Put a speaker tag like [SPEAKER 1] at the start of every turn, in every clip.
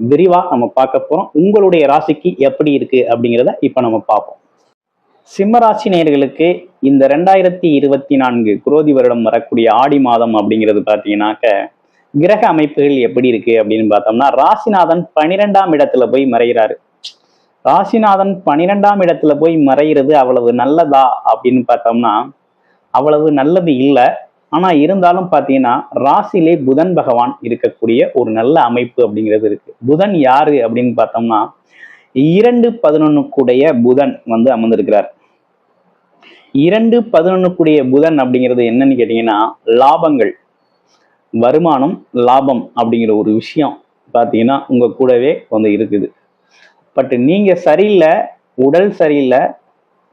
[SPEAKER 1] விரிவா நம்ம பார்க்க போறோம். உங்களுடைய ராசிக்கு எப்படி இருக்கு அப்படிங்கிறத இப்ப நம்ம பார்ப்போம். சிம்மராசி நேயர்களுக்கு இந்த ரெண்டாயிரத்தி இருபத்தி நான்கு குரோதி வருடம் வரக்கூடிய ஆடி மாதம் அப்படிங்கிறது பார்த்தீங்கன்னாக்க கிரக அமைப்புகள் எப்படி இருக்கு அப்படின்னு பார்த்தோம்னா ராசிநாதன் பனிரெண்டாம் இடத்துல போய் மறைகிறாரு. ராசிநாதன் பனிரெண்டாம் இடத்துல போய் மறைகிறது அவ்வளவு நல்லதா அப்படின்னு பார்த்தோம்னா அவ்வளவு நல்லது இல்லை. ஆனா இருந்தாலும் பார்த்தீங்கன்னா ராசியிலே புதன் பகவான் இருக்கக்கூடிய ஒரு நல்ல அமைப்பு அப்படிங்கிறது இருக்கு. புதன் யாரு அப்படின்னு பார்த்தோம்னா இரண்டு பதினொன்னுக்குடைய புதன் வந்து அமர்ந்திருக்கிறார். இரண்டு பதினொன்னுக்குடைய புதன் அப்படிங்கிறது என்னன்னு கேட்டீங்கன்னா லாபங்கள். வருமானம் லாபம் அப்படிங்கிற ஒரு விஷயம் பார்த்தீங்கன்னா உங்க கூடவே வந்து இருக்குது. பட் நீங்க சரியில்லை உடல் சரியில்லை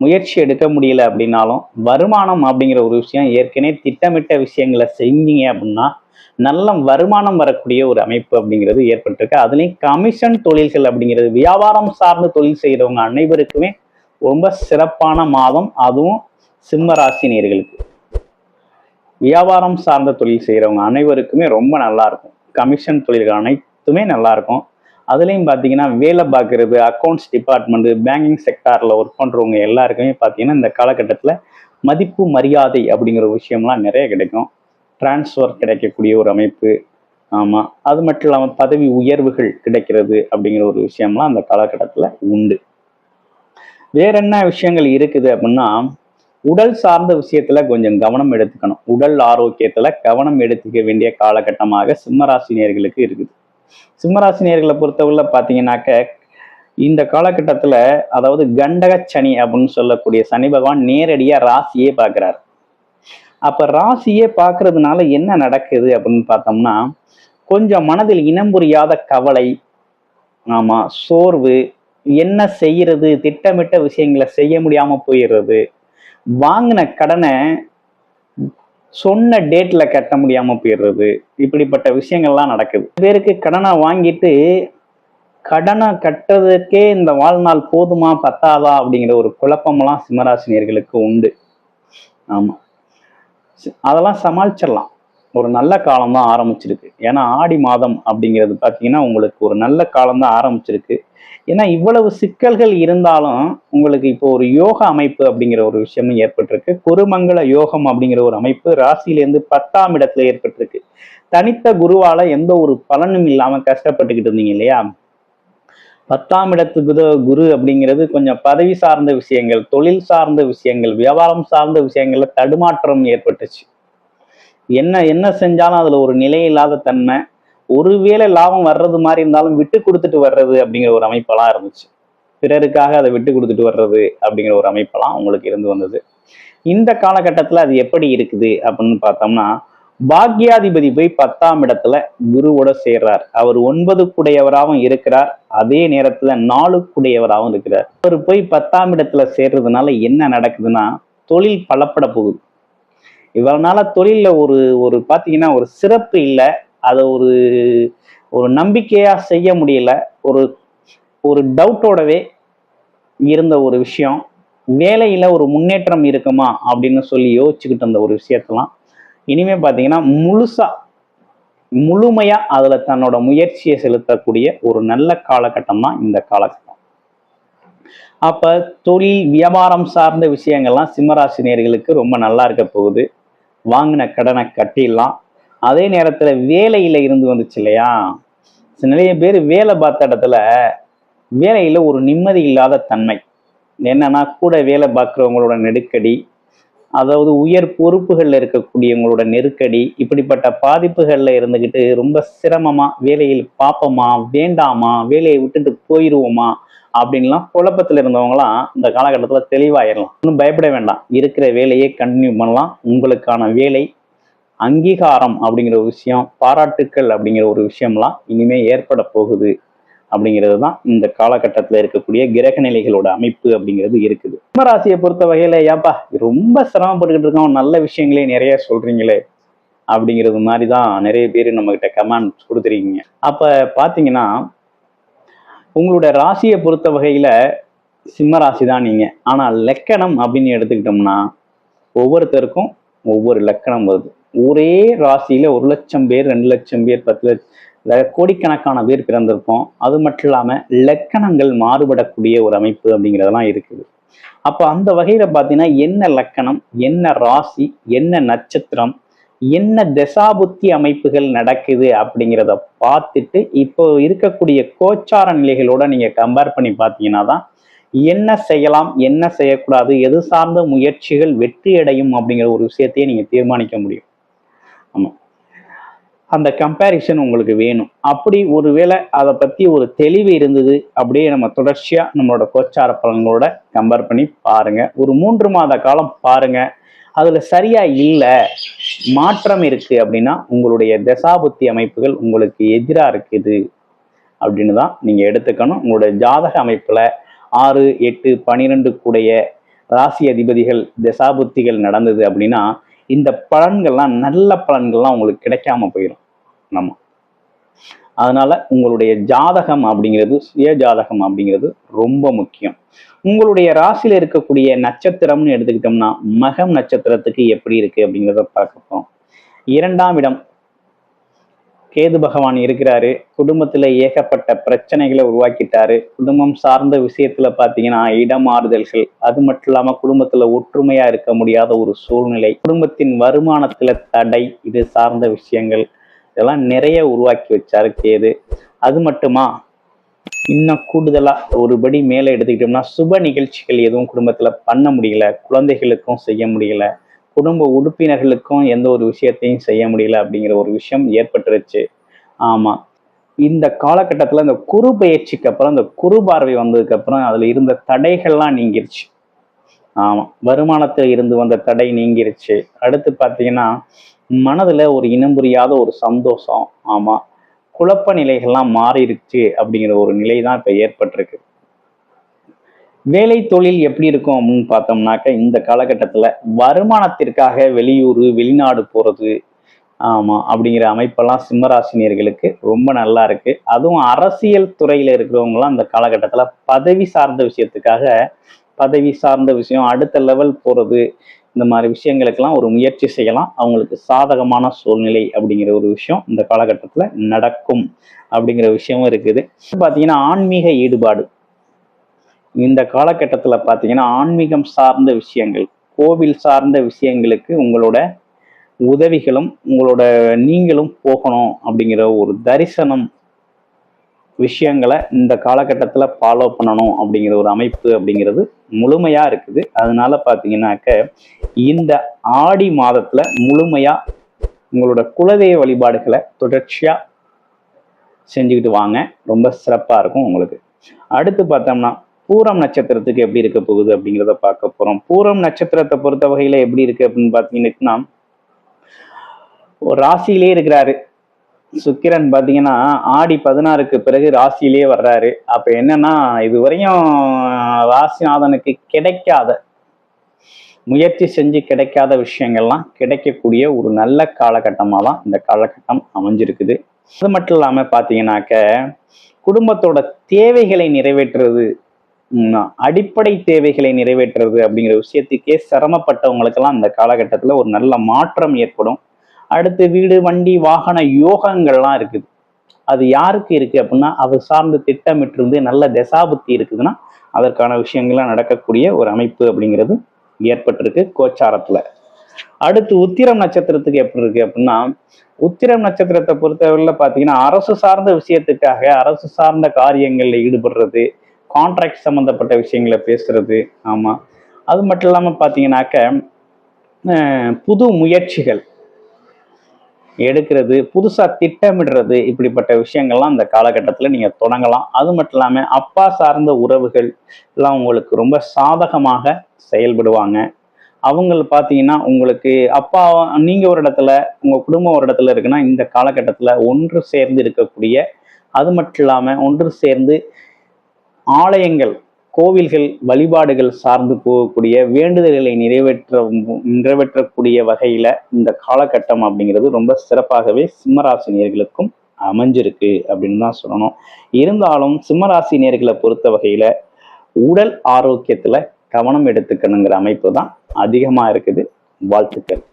[SPEAKER 1] முயற்சி எடுக்க முடியல அப்படின்னாலும் வருமானம் அப்படிங்கிற ஒரு விஷயம் ஏற்கனவே திட்டமிட்ட விஷயங்களை செஞ்சீங்க அப்படின்னா நல்ல வருமானம் வரக்கூடிய ஒரு அமைப்பு அப்படிங்கிறது ஏற்பட்டிருக்கு. அதுலேயும் கமிஷன் தொழில்கள் அப்படிங்கிறது வியாபாரம் சார்ந்த தொழில் செய்கிறவங்க அனைவருக்குமே ரொம்ப சிறப்பான மாதம். அதுவும் சிம்ம ராசினியர்களுக்கு வியாபாரம் சார்ந்த தொழில் செய்கிறவங்க அனைவருக்குமே ரொம்ப நல்லா இருக்கும். கமிஷன் தொழில்கள் அனைத்துமே நல்லா இருக்கும். அதுலேயும் பார்த்தீங்கன்னா வேலை பார்க்குறது அக்கௌண்ட்ஸ் டிபார்ட்மெண்ட் பேங்கிங் செக்டாரில் ஒர்க் பண்ணுறவங்க எல்லாருக்குமே பார்த்தீங்கன்னா இந்த காலகட்டத்தில் மதிப்பு மரியாதை அப்படிங்கிற விஷயம்லாம் நிறைய கிடைக்கும். டிரான்ஸ்ஃபர் கிடைக்கக்கூடிய ஒரு அமைப்பு. ஆமாம் அது மட்டும் இல்லாமல் பதவி உயர்வுகள் கிடைக்கிறது அப்படிங்கிற ஒரு விஷயம்லாம் அந்த காலகட்டத்தில் உண்டு. வேற என்ன விஷயங்கள் இருக்குது அப்படின்னா உடல் சார்ந்த விஷயத்துல கொஞ்சம் கவனம் எடுத்துக்கணும். உடல் ஆரோக்கியத்துல கவனம் எடுத்துக்க வேண்டிய காலகட்டமாக சிம்மராசினியர்களுக்கு இருக்குது. சிம்மராசினியர்களை பொறுத்தவரை பார்த்தீங்கன்னாக்க இந்த காலகட்டத்தில் அதாவது கண்டக சனி அப்படின்னு சொல்லக்கூடிய சனி பகவான் நேரடியாக ராசியே பார்க்குறாரு. அப்போ ராசியே பார்க்கறதுனால என்ன நடக்குது அப்படின்னு பார்த்தோம்னா கொஞ்சம் மனதில் இனம் புரியாத கவலை ஆமாம் சோர்வு என்ன செய்யறது திட்டமிட்ட விஷயங்களை செய்ய முடியாமல் போயிடுறது வாங்கின கடனை சொன்ன டேட்ல கட்ட முடியாம போயிடுறது. இப்படிப்பட்ட விஷயங்கள்லாம் நடக்குது. பேருக்கு கடனை வாங்கிட்டு கடனை கட்டுறதுக்கே இந்த வாழ்நாள் போதுமா பத்தாதா அப்படிங்கிற ஒரு குழப்பமெல்லாம் சிம்மராசினியர்களுக்கு உண்டு. ஆமா. அதெல்லாம் சமாளிச்சிடலாம். ஒரு நல்ல காலம் தான் ஆரம்பிச்சிருக்கு. ஏன்னா ஆடி மாதம் அப்படிங்கிறது பார்த்தீங்கன்னா உங்களுக்கு ஒரு நல்ல காலம் தான் ஆரம்பிச்சிருக்கு. ஏன்னா இவ்வளவு சிக்கல்கள் இருந்தாலும் உங்களுக்கு இப்போ ஒரு யோக அமைப்பு அப்படிங்கிற ஒரு விஷயமும் ஏற்பட்டிருக்கு. குருமங்கள யோகம் அப்படிங்கிற ஒரு அமைப்பு ராசியிலேருந்து பத்தாம் இடத்துல ஏற்பட்டிருக்கு. தனித்த குருவால எந்த ஒரு பலனும் இல்லாமல் கஷ்டப்பட்டுக்கிட்டு இருந்தீங்க இல்லையா? பத்தாம் இடத்துக்கு குரு அப்படிங்கிறது கொஞ்சம் பதவி சார்ந்த விஷயங்கள் தொழில் சார்ந்த விஷயங்கள் வியாபாரம் சார்ந்த விஷயங்கள்ல தடுமாற்றம் ஏற்பட்டுச்சு. என்ன என்ன செஞ்சாலும் அதுல ஒரு நிலை இல்லாத தன்மை ஒருவேளை லாபம் வர்றது மாதிரி இருந்தாலும் விட்டு கொடுத்துட்டு வர்றது அப்படிங்கிற ஒரு அமைப்பெல்லாம் இருந்துச்சு. பிறருக்காக அதை விட்டு கொடுத்துட்டு வர்றது அப்படிங்கிற ஒரு அமைப்பெல்லாம் உங்களுக்கு இருந்து வந்தது. இந்த காலகட்டத்தில் அது எப்படி இருக்குது அப்படின்னு பார்த்தோம்னா பாக்யாதிபதி போய் பத்தாம் இடத்துல குருவோட சேர்றார். அவர் ஒன்பதுக்குடையவராகவும் இருக்கிறார். அதே நேரத்துல நாலுக்குடையவராகவும் இருக்கிறார். அவர் போய் பத்தாம் இடத்துல சேர்றதுனால என்ன நடக்குதுன்னா தொழில் பலப்பட போகுது. இவரனால தொழிலில் ஒரு ஒரு பாத்தீங்கன்னா ஒரு சிறப்பு இல்லை. அதை ஒரு ஒரு நம்பிக்கையா செய்ய முடியல. ஒரு ஒரு டவுட்டோடவே இருந்த ஒரு விஷயம். வேலையில ஒரு முன்னேற்றம் இருக்குமா அப்படின்னு சொல்லி யோசிச்சுக்கிட்டு இருந்த ஒரு விஷயத்தெல்லாம் இனிமே பார்த்தீங்கன்னா முழுசா முழுமையா அதுல தன்னோட முயற்சியை செலுத்தக்கூடிய ஒரு நல்ல காலகட்டம் தான் இந்த காலகட்டம். அப்ப தொழில் வியாபாரம் சார்ந்த விஷயங்கள்லாம் சிம்மராசினியர்களுக்கு ரொம்ப நல்லா இருக்க போகுது. வாங்கின கடனை கட்டிடலாம். அதே நேரத்தில் வேலையில் இருந்து வந்துச்சு இல்லையா? நிறைய பேர் வேலை பார்த்த இடத்துல வேலையில் ஒரு நிம்மதி இல்லாத தன்மை. என்னன்னா கூட வேலை பார்க்குறவங்களோட நெருக்கடி அதாவது உயர் பொறுப்புகளில் இருக்கக்கூடியவங்களோட நெருக்கடி இப்படிப்பட்ட பாதிப்புகளில் இருந்துக்கிட்டு ரொம்ப சிரமமாக வேலையில் பார்ப்போமா வேண்டாமா வேலையை விட்டுட்டு போயிடுவோமா அப்படின்லாம் குழப்பத்தில் இருந்தவங்களாம் இந்த காலகட்டத்தில் தெளிவாயிடலாம் ஒன்றும் பயப்பட வேண்டாம். இருக்கிற வேலையை கண்டினியூ பண்ணலாம். உங்களுக்கான வேலை அங்கீகாரம் அப்படிங்கிற ஒரு விஷயம் பாராட்டுக்கள் அப்படிங்கிற ஒரு விஷயம்லாம் இனிமே ஏற்பட போகுது அப்படிங்கிறது தான் இந்த காலகட்டத்தில் இருக்கக்கூடிய கிரக நிலைகளோட அமைப்பு அப்படிங்கிறது இருக்குது. கும்பராசியை பொறுத்த வகையில் ஏப்பா ரொம்ப சிரமப்பட்டுக்கிட்டு இருக்கோம். நல்ல விஷயங்களே நிறைய சொல்கிறீங்களே அப்படிங்கிறது மாதிரி தான் நிறைய பேர் நம்மக்கிட்ட கமெண்ட் கமெண்ட்ஸ் கொடுத்துருக்கீங்க. அப்போ பார்த்தீங்கன்னா உங்களோட ராசியை பொறுத்த வகையில சிம்ம ராசி தான் நீங்க. ஆனால் லக்கணம் அப்படின்னு எடுத்துக்கிட்டோம்னா ஒவ்வொருத்தருக்கும் ஒவ்வொரு லக்கணம் வருது. ஒரே ராசியில ஒரு லட்சம் பேர் ரெண்டு லட்சம் பேர் பத்து லட்சம் கோடிக்கணக்கான பேர் பிறந்திருப்போம். அது மட்டும் இல்லாமல் லக்கணங்கள் மாறுபடக்கூடிய ஒரு அமைப்பு அப்படிங்கிறதெல்லாம் இருக்குது. அப்போ அந்த வகையில் பார்த்தீங்கன்னா என்ன லக்கணம் என்ன ராசி என்ன நட்சத்திரம் என்ன தசாபுத்தி அமைப்புகள் நடக்குது அப்படிங்கிறத பார்த்துட்டு இப்போ இருக்கக்கூடிய கோச்சார நிலைகளோட நீங்கள் கம்பேர் பண்ணி பார்த்தீங்கன்னா தான் என்ன செய்யலாம் என்ன செய்யக்கூடாது எது சார்ந்த முயற்சிகள் வெற்றி அடையும் அப்படிங்கிற ஒரு விஷயத்தையே நீங்கள் தீர்மானிக்க முடியும். ஆமாம் அந்த கம்பேரிசன் உங்களுக்கு வேணும். அப்படி ஒருவேளை அதை பற்றி ஒரு தெளிவு இருந்தது அப்படியே நம்ம தொடர்ச்சியாக நம்மளோட கோச்சார பலன்களோட கம்பேர் பண்ணி பாருங்க. ஒரு மூன்று மாத காலம் பாருங்க. அதுல சரியா இல்லை மாற்றம் இருக்கு அப்படின்னா உங்களுடைய தசாபுத்தி அமைப்புகள் உங்களுக்கு எதிராக இருக்குது அப்படின்னு தான் நீங்க எடுத்துக்கணும். உங்களுடைய ஜாதக அமைப்புல ஆறு எட்டு பனிரெண்டு கூடைய ராசி அதிபதிகள் தசாபுத்திகள் நடந்தது அப்படின்னா இந்த பலன்கள்லாம் நல்ல பலன்கள்லாம் உங்களுக்கு கிடைக்காம போயிடும் நம்ம அதனால உங்களுடைய ஜாதகம் அப்படிங்கிறது சுய ஜாதகம் அப்படிங்கிறது ரொம்ப முக்கியம். உங்களுடைய ராசியில இருக்கக்கூடிய நட்சத்திரம்னு எடுத்துக்கிட்டோம்னா மகம் நட்சத்திரத்துக்கு எப்படி இருக்கு அப்படிங்கிறத பார்க்கப்போம் இரண்டாம் இடம் கேது பகவான் இருக்கிறாரு. குடும்பத்துல ஏகப்பட்ட பிரச்சனைகளை உருவாக்கிட்டாரு. குடும்பம் சார்ந்த விஷயத்துல பாத்தீங்கன்னா இடமாறுதல்கள் அது மட்டும் இல்லாம குடும்பத்துல ஒற்றுமையா இருக்க முடியாத ஒரு சூழ்நிலை. குடும்பத்தின் வருமானத்துல தடை இது சார்ந்த விஷயங்கள். இதெல்லாம் நிறைய உருவாக்கி வச்சாரு கேது. அது மட்டுமா? இன்னும் கூடுதலா ஒருபடி மேலே எடுத்துக்கிட்டோம்னா சுப நிகழ்ச்சிகள் எதுவும் குடும்பத்துல பண்ண முடியல. குழந்தைகளுக்கும் செய்ய முடியல. குடும்ப உறுப்பினர்களுக்கும் எந்த ஒரு விஷயத்தையும் செய்ய முடியல அப்படிங்கிற ஒரு விஷயம் ஏற்பட்டுருச்சு. ஆமா. இந்த காலகட்டத்தில் இந்த குறு பயிற்சிக்கு அப்புறம் இந்த குரு பார்வை வந்ததுக்கு அப்புறம் அதில் இருந்த தடைகள்லாம் நீங்கிருச்சு. ஆமா. வருமானத்துல இருந்து வந்த தடை நீங்கிருச்சு. அடுத்து பாத்தீங்கன்னா மனதுல ஒரு இனம் புரியாத ஒரு சந்தோஷம். ஆமா. குழப்ப நிலைகள்லாம் மாறிடுச்சு அப்படிங்கிற ஒரு நிலை தான் இப்ப ஏற்பட்டிருக்கு. வேலை தொழில் எப்படி இருக்கும் அப்படின்னு பார்த்தோம்னாக்க இந்த காலகட்டத்துல வருமானத்திற்காக வெளியூர் வெளிநாடு போறது ஆமா அப்படிங்கிற அமைப்பெல்லாம் சிம்மராசினியர்களுக்கு ரொம்ப நல்லா இருக்கு. அதுவும் அரசியல் துறையில இருக்கிறவங்களாம் அந்த காலகட்டத்துல பதவி சார்ந்த விஷயத்துக்காக பதவி சார்ந்த விஷயம் அடுத்த லெவல் போகிறது இந்த மாதிரி விஷயங்களுக்கெல்லாம் ஒரு முயற்சி செய்யலாம். அவங்களுக்கு சாதகமான சூழ்நிலை அப்படிங்கிற ஒரு விஷயம் இந்த காலகட்டத்தில் நடக்கும் அப்படிங்கிற விஷயமும் இருக்குது. பார்த்தீங்கன்னா ஆன்மீக ஈடுபாடு. இந்த காலகட்டத்தில் பார்த்தீங்கன்னா ஆன்மீகம் சார்ந்த விஷயங்கள் கோவில் சார்ந்த விஷயங்களுக்கு உங்களோட உதவிகளும் உங்களோட நீங்களும் போகணும் அப்படிங்கிற ஒரு தரிசனம் விஷயங்களை இந்த காலகட்டத்தில் ஃபாலோ பண்ணணும் அப்படிங்கிற ஒரு அமைப்பு அப்படிங்கிறது முழுமையாக இருக்குது. அதனால பார்த்தீங்கன்னாக்க இந்த ஆடி மாதத்தில் முழுமையாக உங்களோட குலதெய்வ வழிபாடுகளை தொடர்ச்சியாக செஞ்சுக்கிட்டு வாங்க. ரொம்ப சிறப்பாக இருக்கும் உங்களுக்கு. அடுத்து பார்த்தோம்னா பூரம் நட்சத்திரத்துக்கு எப்படி இருக்க போகுது அப்படிங்கிறத பார்க்க போகிறோம் பூரம் நட்சத்திரத்தை பொறுத்த வகையில் எப்படி இருக்கு அப்படின்னு பார்த்தீங்கன்னா ஒரு ராசியிலே இருக்கிறாரு. சுக்கிரன் பார்த்தீங்கன்னா ஆடி பதினாறுக்கு பிறகு ராசியிலேயே வர்றாரு. அப்ப என்னன்னா இதுவரையும் ராசிநாதனுக்கு கிடைக்காத முயற்சி செஞ்சு கிடைக்காத விஷயங்கள்லாம் கிடைக்கக்கூடிய ஒரு நல்ல காலகட்டமாக தான் இந்த காலகட்டம் அமைஞ்சிருக்குது. அது மட்டும் இல்லாமல் பார்த்தீங்கன்னாக்க குடும்பத்தோட தேவைகளை நிறைவேற்றுறது அடிப்படை தேவைகளை நிறைவேற்றுறது அப்படிங்கிற விஷயத்துக்கே சிரமப்பட்டவங்களுக்கெல்லாம் இந்த காலகட்டத்தில் ஒரு நல்ல மாற்றம் ஏற்படும். அடுத்து வீடு வண்டி வாகன யோகங்கள்லாம் இருக்குது. அது யாருக்கு இருக்கு அப்படின்னா அது சார்ந்த திட்டமிட்டிருந்து நல்ல தசாபுத்தி இருக்குதுன்னா அதற்கான விஷயங்கள்லாம் நடக்கக்கூடிய ஒரு அமைப்பு அப்படிங்கிறது ஏற்பட்டிருக்கு கோச்சாரத்துல. அடுத்து உத்திரம் நட்சத்திரத்துக்கு எப்படி இருக்கு அப்படின்னா உத்திரம் நட்சத்திரத்தை பொறுத்தவரையில் பார்த்தீங்கன்னா அரசு சார்ந்த விஷயத்துக்காக அரசு சார்ந்த காரியங்களில் ஈடுபடுறது கான்ட்ராக்ட் சம்மந்தப்பட்ட விஷயங்களை பேசுறது ஆமாம் அது மட்டும் இல்லாமல் பார்த்தீங்கன்னாக்க புது முயற்சிகள் எடுக்கிறது புதுசாக திட்டமிடுறது இப்படிப்பட்ட விஷயங்கள்லாம் அந்த காலகட்டத்தில் நீங்கள் தொடங்கலாம். அது மட்டும் இல்லாமல் அப்பா சார்ந்த உறவுகள் எல்லாம் உங்களுக்கு ரொம்ப சாதகமாக செயல்படுவாங்க. அவங்க பார்த்தீங்கன்னா உங்களுக்கு அப்பா நீங்கள் ஒரு இடத்துல உங்கள் குடும்பம் ஒரு இடத்துல இருக்குன்னா இந்த காலகட்டத்தில் ஒன்று சேர்ந்து இருக்கக்கூடிய அது மட்டும் இல்லாமல் ஒன்று சேர்ந்து ஆலயங்கள் கோவில்கள் வழிபாடுகள் சார்ந்து போகக்கூடிய வேண்டுதல்களை நிறைவேற்ற நிறைவேற்றக்கூடிய வகையில இந்த காலகட்டம் அப்படிங்கிறது ரொம்ப சிறப்பாகவே சிம்மராசினியர்களுக்கும் அமைஞ்சிருக்கு அப்படின்னு தான் சொல்லணும். இருந்தாலும் சிம்மராசினியர்களை பொறுத்த வகையில உடல் ஆரோக்கியத்துல கவனம் எடுத்துக்கணுங்கிற அமைப்பு தான் அதிகமா இருக்குது. வாழ்த்துக்கள்.